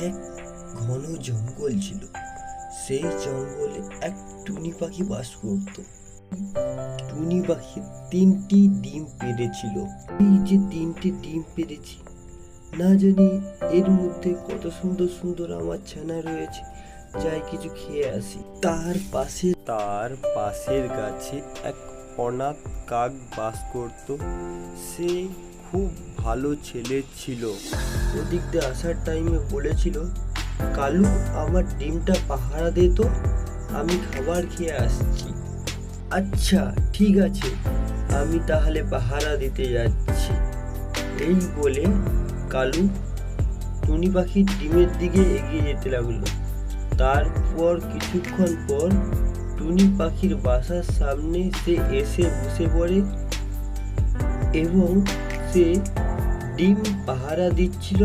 এক ঘন জঙ্গল ছিল। সেই জঙ্গলে এক টুনি পাখি বাস করত। টুনি পাখি তিনটি ডিম পেড়েছিল। এই যে তিনটি ডিম পেড়েছি, না জানি এর মধ্যে কত সুন্দর সুন্দর আমার ছানা রয়েছে, যাই কিছু খেয়ে আসি। তার পাশে, তার পাশের গাছে এক অনাথ কাক বাস করত। সে খুব ভালো ছেলে ছিল। ওদিক আসার টাইমে বলেছিল, কালু, আমার ডিমটা পাহারা দে তো, আমি খাবার খেয়ে আসছি। আচ্ছা ঠিক আছে, আমি তাহলে পাহারা দিতে যাচ্ছি। এই বলে কালু টুনি পাখির ডিমের দিকে এগিয়ে যেতে লাগল। তারপর কিছুক্ষণ পর টুনি পাখির বাসার সামনে সে এসে বসে পড়ে এবং সে ডিম পাহারা দিচ্ছিল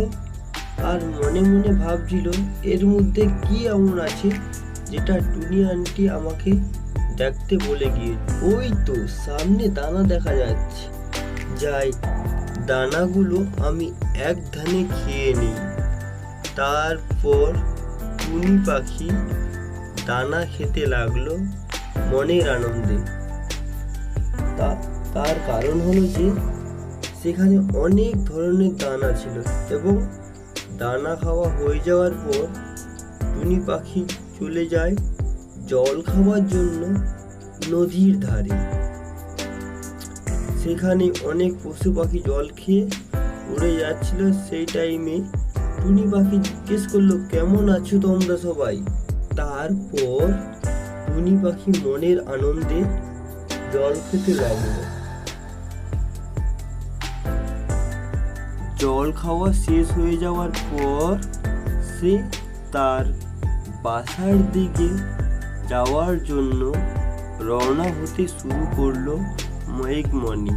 আর মনে মনে ভাবছিল, এর মধ্যে কি এমন আছে যেটা টুনি আন্টি আমাকে দেখতে বলে গিয়ে? ওই তো, সামনে দানা দেখা যাচ্ছে। যাই, দানাগুলো আমি এক ধানে খেয়ে নিই। তারপর টুনি পাখি দানা খেতে লাগল মনের আনন্দে। তার কারণ হলো যে সেখানে অনেক ধরনের দানা ছিল এবং দানা খাওয়া হয়ে যাওয়ার পর টুনি পাখি চলে যায় জল খাওয়ার জন্য নদীর ধারে। সেখানে অনেক পশু পাখি জল খেয়ে উড়ে যাচ্ছিল। সেই টাইমে টুনি পাখি জিজ্ঞেস করল, কেমন আছো তোমরা সবাই? তারপর টুনি পাখি মনের আনন্দে জল খেতে লাগল। জল খাওয়া শেষ হয়ে যাওয়ার পর সে তার বাসার দিকে যাওয়ার জন্য রওনা হতে শুরু করল মেঘমণি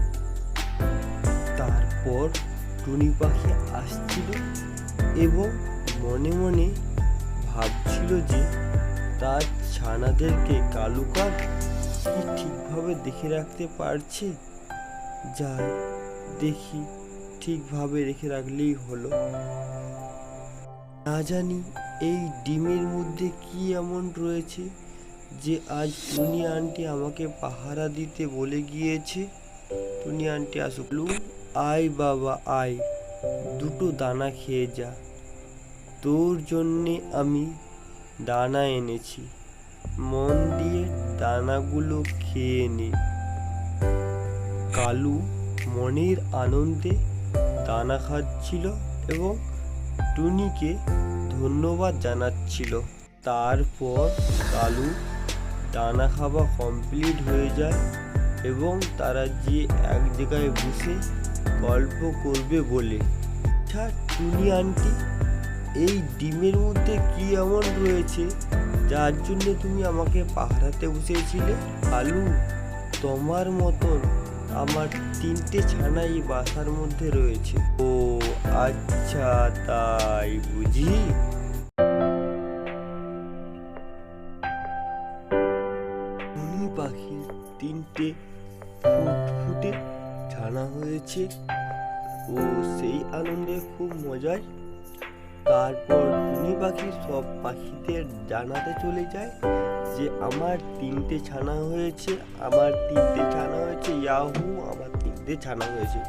তারপর টুনি পাখি আসছিল এবং মনে মনে ভাবছিল যে তার ছানাদেরকে কালুকার কি ঠিকভাবে দেখে রাখতে পারছে, যাই দেখি ঠিকভাবে রেখে রাখলেই হলো। না জানি এই ডিমের মধ্যে কি এমন রয়েছে যে আজ টুনি আন্টি আমাকে পাহারা দিতে বলে গিয়েছে। টুনি আন্টি আসুকলু আয় বাবা, আয়। দুটো দানা খেয়ে যা। তোর জন্যে আমি দানা এনেছি। মন দিয়ে দানাগুলো খেয়ে নে। কালু মনের আনন্দে দানা খাচ্ছিল এবং টুনিকে ধন্যবাদ জানাচ্ছিল। তারপর কালু দানা খাওয়া কমপ্লিট হয়ে যায় এবং তারা যে এক জায়গায় বসে গল্প করবে বলে। আচ্ছা টুনি আন্টি, এই ডিমের মধ্যে কি এমন রয়েছে যার জন্য তুমি আমাকে পাহারাতে বসেছিলে কালু, তোমার মতন আমার তিনটে ছানা এই বাসার মধ্যে রয়েছে। ও আচ্ছা তাই বুঝি? পাখির তিনটে ফুটফুটে ছানা হয়েছে। ও, সেই আনন্দে খুব মজায় তারপর টুনি পাখি সব পাখিদের জানাতে চলে যায়। যে আমার তিনটে ছানা হয়েছে আমার তিনটে ছানা হয়েছে ইয়াহু আমার তিনটে ছানা হয়েছে।